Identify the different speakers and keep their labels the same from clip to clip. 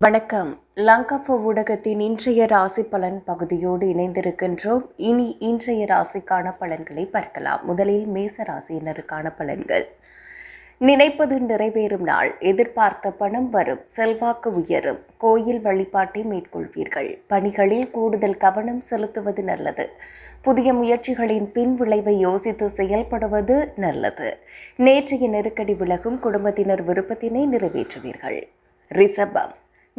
Speaker 1: வணக்கம். லங்காஃபோ ஊடகத்தின் இன்றைய ராசி பலன் பகுதியோடு இணைந்திருக்கின்றோம். இனி இன்றைய ராசிக்கான பலன்களை பார்க்கலாம். முதலில் மேச ராசியினருக்கான பலன்கள். நினைப்பது நிறைவேறும் நாள். எதிர்பார்த்த பணம் வரும். செல்வாக்கு உயரும். கோயில் வழிபாட்டை மேற்கொள்வீர்கள். பணிகளில் கூடுதல் கவனம் செலுத்துவது நல்லது. புதிய முயற்சிகளின் பின் விளைவை யோசித்து செயல்படுவது நல்லது. நேற்றைய நெருக்கடி விலகும் குடும்பத்தினர் விருப்பத்தினை நிறைவேற்றுவீர்கள். ரிஷபம்.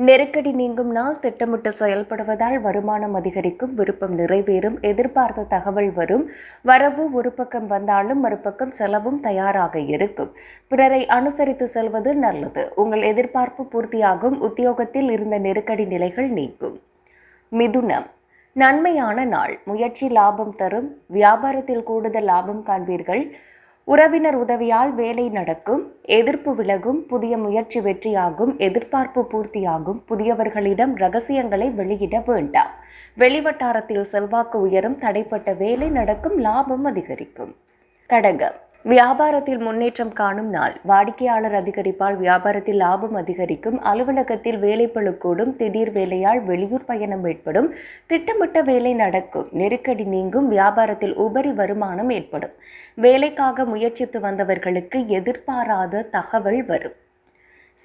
Speaker 1: நெருக்கடி நீங்கும் நாள் திட்டமிட்டு செயல்படுவதால் வருமானம் அதிகரிக்கும் விருப்பம் நிறைவேறும் எதிர்பார்த்த தகவல் வரும். வரவு ஒரு பக்கம் வந்தாலும் மறுபக்கம் செலவும் தயாராக இருக்கும். பிறரை அனுசரித்து செல்வது நல்லது. உங்கள் எதிர்பார்ப்பு பூர்த்தியாகும். உத்தியோகத்தில் இருந்த நெருக்கடி நிலைகள் நீங்கும். மிதுனம். நன்மையான நாள். முயற்சி லாபம் தரும். வியாபாரத்தில் கூடுதல் லாபம் காண்பீர்கள். உறவினர் உதவியால் வேலை நடக்கும் எதிர்ப்பு விலகும் புதிய முயற்சி வெற்றியாகும் எதிர்பார்ப்பு பூர்த்தியாகும் புதியவர்களிடம் ரகசியங்களை வெளியிட வேண்டாம். வெளிவட்டாரத்தில் செல்வாக்கு உயரும் தடைப்பட்ட வேலை நடக்கும் லாபம் அதிகரிக்கும். கடகம். வியாபாரத்தில் முன்னேற்றம் காணும் நாள். வாடிக்கையாளர் அதிகரிப்பால் வியாபாரத்தில் லாபம் அதிகரிக்கும். அலுவலகத்தில் வேலைப்பழு கூடும் திடீர் வேலையால் வெளியூர் பயணம் ஏற்படும். திட்டமிட்ட வேலை நடக்கும். நெருக்கடி நீங்கும். வியாபாரத்தில் உபரி வருமானம் ஏற்படும். வேலைக்காக முயற்சித்து வந்தவர்களுக்கு எதிர்பாராத தகவல் வரும்.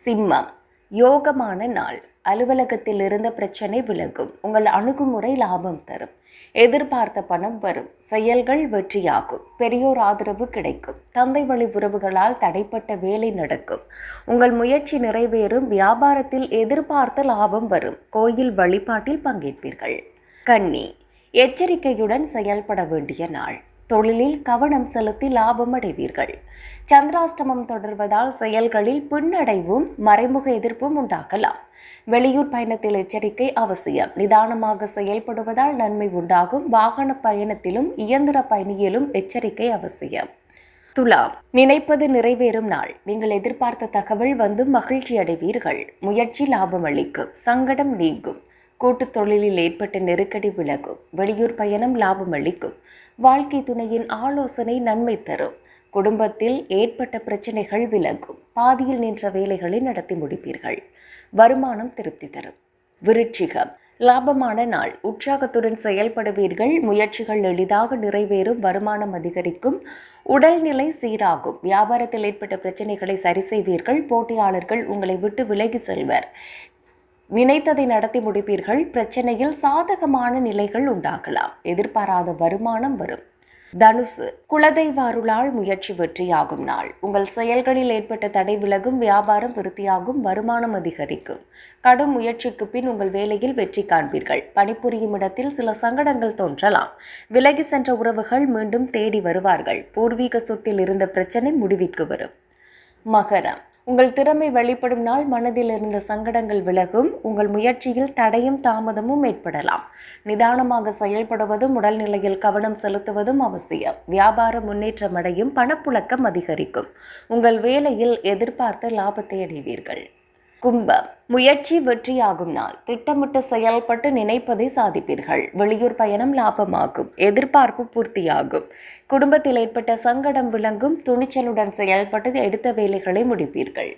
Speaker 1: சிம்மம். யோகமான நாள். அலுவலகத்தில் இருந்த பிரச்சனை விலகும். உங்கள் அணுகுமுறை லாபம் தரும். எதிர்பார்த்த பணம் வரும். செயல்கள் வெற்றியாகும். பெரியோர் ஆதரவு கிடைக்கும். தந்தை வழி உறவுகளால் தடைப்பட்ட வேலை நடக்கும். உங்கள் முயற்சி நிறைவேறும். வியாபாரத்தில் எதிர்பார்த்த லாபம் வரும். கோயில் வழிபாட்டில் பங்கேற்பீர்கள். கன்னி. எச்சரிக்கையுடன் செயல்பட வேண்டிய நாள். தொழிலில் கவனம் செலுத்தி லாபம் அடைவீர்கள். சந்திராஷ்டமம் தொடர்வதால் செயல்களில் பின்னடைவும் மறைமுக எதிர்ப்பும் உண்டாகலாம். வெளியூர் பயணத்தில் எச்சரிக்கை அவசியம். நிதானமாக செயல்படுவதால் நன்மை உண்டாகும். வாகன பயணத்திலும் இயந்திர பயணியிலும் எச்சரிக்கை அவசியம். துலாம். நினைப்பது நிறைவேறும் நாள். நீங்கள் எதிர்பார்த்த தகவல் வந்து மகிழ்ச்சி அடைவீர்கள் முயற்சி லாபம் அளிக்கும். சங்கடம் நீங்கும். கூட்டுத் தொழிலில் ஏற்பட்ட நெருக்கடி விலகும். வெளியூர் பயணம் லாபம் அளிக்கும். வாழ்க்கை துணையின் ஆலோசனை நன்மை தரும். குடும்பத்தில் ஏற்பட்ட பிரச்சனைகள் விலகும். பாதியில் நின்ற வேலைகளை நடத்தி முடிப்பீர்கள். வருமானம் திருப்தி தரும். விருட்சிகம் லாபமான நாள். உற்சாகத்துடன் செயல்படுவீர்கள். முயற்சிகள் எளிதாக நிறைவேறும். வருமானம் அதிகரிக்கும். உடல்நிலை சீராகும். வியாபாரத்தில் ஏற்பட்ட பிரச்சனைகளை சரி செய்வீர்கள். போட்டியாளர்கள் உங்களை விட்டு விலகி செல்வர். நினைத்ததை நடத்தி முடிப்பீர்கள். பிரச்சனையில் சாதகமான நிலைகள் உண்டாகலாம். எதிர்பாராத வருமானம் வரும். தனுசு குலதெய்வ அருளால் முயற்சி வெற்றியாகும் நாள். உங்கள் செயல்களில் ஏற்பட்ட தடை விலகும் வியாபாரம் விருத்தியாகும் வருமானம் அதிகரிக்கும். கடும் முயற்சிக்கு பின் உங்கள் வேலையில் வெற்றி காண்பீர்கள். பணிபுரியும் இடத்தில் சில சங்கடங்கள் தோன்றலாம். விலகி சென்ற உறவுகள் மீண்டும் தேடி வருவார்கள். பூர்வீக சொத்தில் இருந்த பிரச்சனை முடிவிற்கு வரும். மகரம் உங்கள் திறமை வெளிப்படும் நாள் மனதில் இருந்த சங்கடங்கள் விலகும். உங்கள் முயற்சியில் தடையும் தாமதமும் ஏற்படலாம். நிதானமாக செயல்படுவதும் உடல்நிலையில் கவனம் செலுத்துவதும் அவசியம். வியாபார முன்னேற்றம் அடையும் பணப்புழக்கம் அதிகரிக்கும். உங்கள் வேலையில் எதிர்பார்த்த லாபத்தை அடைவீர்கள். கும்பம் முயற்சி வெற்றியாகும் நாள். திட்டமிட்டு செயல்பட்டு நினைப்பதை சாதிப்பீர்கள். வெளியூர் பயணம் லாபமாகும். எதிர்பார்ப்பு பூர்த்தியாகும். குடும்பத்தில் ஏற்பட்ட சங்கடம் விளங்கும். துணிச்சலுடன் செயல்பட்டு எடுத்த வேலைகளை முடிப்பீர்கள்.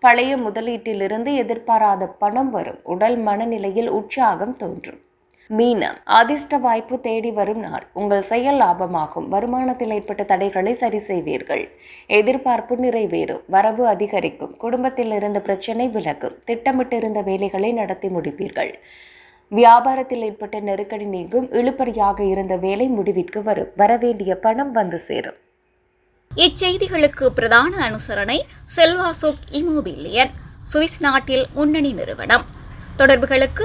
Speaker 1: பழைய முதலீட்டிலிருந்து எதிர்பாராத பணம் வரும். உடல் மனநிலையில் உற்சாகம் தோன்றும். மீனம் அதிர்ஷ்ட வாய்ப்பு தேடி வரும் நாள். உங்கள் செயல் லாபமாகும். வருமானத்தில் ஏற்பட்ட தடைகளை சரி செய்வீர்கள். எதிர்பார்ப்பு நிறைவேறும். வரவு அதிகரிக்கும். குடும்பத்தில் இருந்த பிரச்சனை விலகும். திட்டமிட்டிருந்த வேலைகளை நடத்தி முடிப்பீர்கள். வியாபாரத்தில் ஏற்பட்ட நெருக்கடி நீங்கும். இழுபறியாக இருந்த வேலை முடிவிற்கு வரும். வரவேண்டிய பணம் வந்து சேரும்.
Speaker 2: இச்செய்திகளுக்கு பிரதான அனுசரணை செல்வாசோக் இமோபிலியன். சுவிஸ் நாட்டில் முன்னணி நிறுவனம். தொடர்புகளுக்கு